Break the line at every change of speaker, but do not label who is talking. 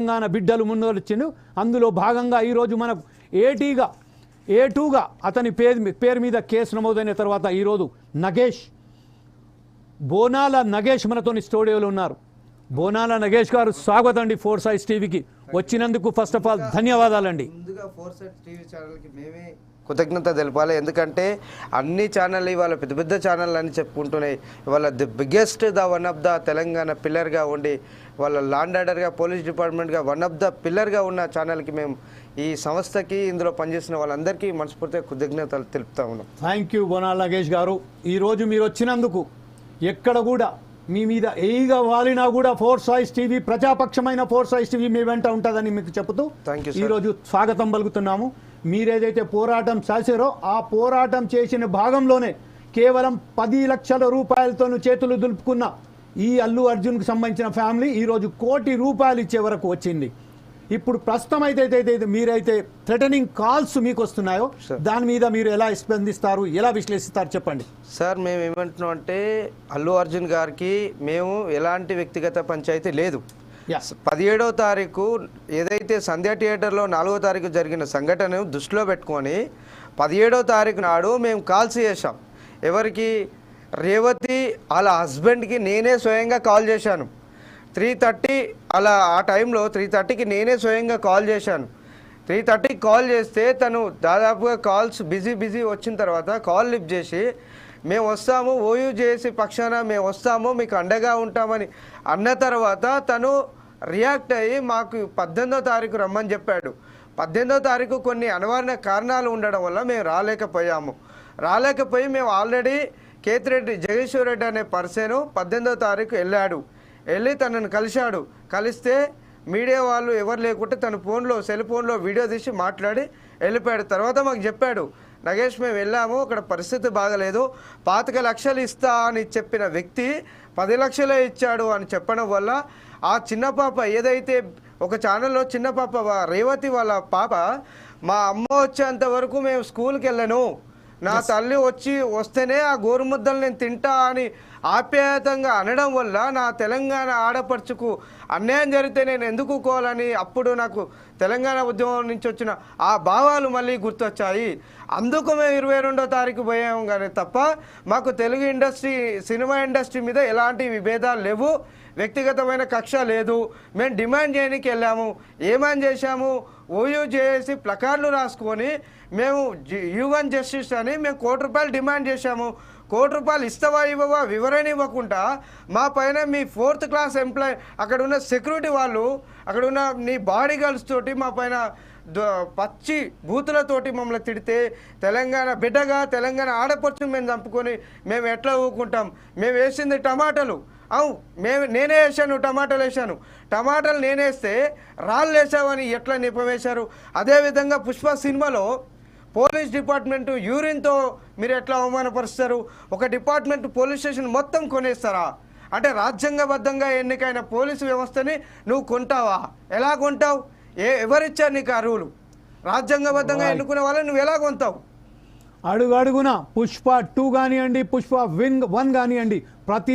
తెలంగాణ బిడ్డలు ముందొచ్చిండు అందులో భాగంగా ఈరోజు మనకు ఏటీగా ఏ టూగా అతని పేరు పేరు మీద కేసు నమోదైన తర్వాత ఈరోజు నగేష్ బోనాల నగేష్ మనతోని స్టూడియోలో ఉన్నారు. బోనాల నగేష్ గారు స్వాగతం అండి ఫోర్ సైజ్ టీవీకి. వచ్చినందుకు ఫస్ట్ ఆఫ్ ఆల్ ధన్యవాదాలండి.
ముందుగా ఫోర్ సైజ్ టీవీ ఛానల్కి మేమే కృతజ్ఞత తెలపాలి. ఎందుకంటే అన్ని ఛానల్ ఇవాళ పెద్ద పెద్ద ఛానల్ అని చెప్పుకుంటున్నాయి. ఇవాళ the biggest the one of the Telangana పిల్లర్గా ఉండి వాళ్ళ లాండ్ ఆర్డర్గా పోలీస్ డిపార్ట్మెంట్గా వన్ ఆఫ్ ద పిల్లర్గా ఉన్న ఛానల్కి మేము ఈ సంస్థకి ఇందులో పనిచేసిన వాళ్ళందరికీ మనస్ఫూర్తిగా కృతజ్ఞతలు తెలుపుతా ఉన్నాం.
థ్యాంక్ యూ బోనాల నగేష్ గారు. ఈరోజు మీరు వచ్చినందుకు ఎక్కడ కూడా మీ మీద ఏయిగా వాలినా కూడా ఫోర్ సైజ్ టీవీ ప్రజాపక్షమైన ఫోర్ సైజ్ టీవీ మీ వెంట ఉంటుందని మీకు చెబుతూ
you, sir.
ఈరోజు స్వాగతం పలుకుతున్నాము. మీరేదైతే పోరాటం చేశారో ఆ పోరాటం చేసిన భాగంలోనే కేవలం పది లక్షల రూపాయలతో చేతులు దులుపుకున్న ఈ అల్లు అర్జున్కి సంబంధించిన ఫ్యామిలీ ఈరోజు కోటి రూపాయలు ఇచ్చే వరకు వచ్చింది ఇప్పుడు ప్రస్తుతం అయితే అయితే మీరైతే థ్రెటనింగ్ కాల్స్ మీకు వస్తున్నాయో. దాని మీద మీరు ఎలా స్పందిస్తారు ఎలా విశ్లేషిస్తారు చెప్పండి
సార్ మేము ఏమంటున్నాం అంటే అల్లు అర్జున్ గారికి మేము ఎలాంటి వ్యక్తిగత పంచాయతీ లేదు. పదిహేడో తారీఖు ఏదైతే సంధ్యా థియేటర్లో నాలుగో తారీఖు జరిగిన సంఘటనను దృష్టిలో పెట్టుకొని పదిహేడో తారీఖు నాడు మేము కాల్స్ చేశాం. ఎవరికి? రేవతి వాళ్ళ హస్బెండ్కి నేనే స్వయంగా కాల్ చేశాను. త్రీ థర్టీ అలా ఆ టైంలో త్రీ థర్టీకి నేనే స్వయంగా కాల్ చేశాను. త్రీ థర్టీకి కాల్ చేస్తే తను దాదాపుగా కాల్స్ బిజీ బిజీ వచ్చిన తర్వాత కాల్ లిఫ్ట్ చేసి మేము వస్తాము ఓయూ చేసి పక్షాన మేము వస్తాము మీకు అండగా ఉంటామని అన్న తర్వాత తను రియాక్ట్ అయ్యి మాకు పద్దెనిమిదో తారీఖు రమ్మని చెప్పాడు. పద్దెనిమిదో తారీఖు కొన్ని అనివార్య కారణాలు ఉండడం వల్ల మేము రాలేకపోయాము. రాలేకపోయి మేము ఆల్రెడీ కేతిరెడ్డి జగదీశ్వర్ రెడ్డి అనే పర్సన్ పద్దెనిమిదో తారీఖు వెళ్ళాడు. వెళ్ళి తనను కలిశాడు. కలిస్తే మీడియా వాళ్ళు ఎవరు లేకుంటే తన ఫోన్లో సెల్ ఫోన్లో వీడియో తీసి మాట్లాడి వెళ్ళిపోయాడు. తర్వాత మాకు చెప్పాడు నగేష్ మేము వెళ్ళాము. అక్కడ పరిస్థితి బాగలేదు. పాతిక లక్షలు ఇస్తా అని చెప్పిన వ్యక్తి పది లక్షలే ఇచ్చాడు అని చెప్పడం వల్ల ఆ చిన్న పాప ఏదైతే ఒక ఛానల్లో చిన్న పాప రేవతి వాళ్ళ పాప మా అమ్మ వచ్చేంత వరకు మేము స్కూల్కి వెళ్ళను. నా తల్లి వచ్చి వస్తేనే ఆ గోరుముద్దలు నేను తింటా అని ఆప్యాయతంగా అనడం వల్ల నా తెలంగాణ ఆడపడుచుకు అన్యాయం జరిగితే నేను ఎందుకు కోవాలని అప్పుడు నాకు తెలంగాణ ఉద్యమం నుంచి వచ్చిన ఆ భావాలు మళ్ళీ గుర్తొచ్చాయి. అందుకు మేము ఇరవై రెండో తారీఖు పోయాము కానీ తప్ప మాకు తెలుగు ఇండస్ట్రీ సినిమా ఇండస్ట్రీ మీద ఎలాంటి విభేదాలు లేవు. వ్యక్తిగతమైన కక్ష లేదు. మేము డిమాండ్ చేయడానికి వెళ్ళాము. ఏమని చేశాము? ఓయూ చేసి ప్లకార్డులు రాసుకొని మేము హ్యూమన్ జస్టిస్ అని మేము కోటి రూపాయలు డిమాండ్ చేశాము. కోటి రూపాయలు ఇస్తావా ఇవ్వవా వివరణ ఇవ్వకుండా మా పైన మీ ఫోర్త్ క్లాస్ ఎంప్లాయ్ అక్కడ ఉన్న సెక్యూరిటీ వాళ్ళు అక్కడ ఉన్న నీ బాడీ గర్ల్స్ తోటి మా పైన పచ్చి బూతులతోటి మమ్మల్ని తిడితే తెలంగాణ బిడ్డగా తెలంగాణ ఆడపడుచుని మేము చంపుకొని మేము ఎట్లా ఊకుంటాం? మేము వేసింది టమాటాలు. అవు మేము నేనే వేసాను టమాటాలు వేసాను టమాటాలు నేనేస్తే రాళ్ళు వేసావని ఎట్లా నిపం వేశారు అదేవిధంగా పుష్ప సినిమాలో పోలీస్ డిపార్ట్మెంట్ యూరిన్తో మీరు ఎట్లా అవమానపరుస్తారు? ఒక డిపార్ట్మెంట్ పోలీస్ స్టేషన్ మొత్తం కొనేస్తారా? అంటే రాజ్యాంగబద్ధంగా ఎన్నికైన పోలీసు వ్యవస్థని నువ్వు కొంటావా? ఎలా కొంటావు? ఏ ఎవరిచ్చారు నీకు ఆ రూలు? రాజ్యాంగబద్ధంగా ఎన్నుకునే వాళ్ళని నువ్వు ఎలా కొంటావు
అడుగు అడుగున పుష్ప టూ కానివ్వండి పుష్ప విన్ వన్ కానివ్వండి ప్రతి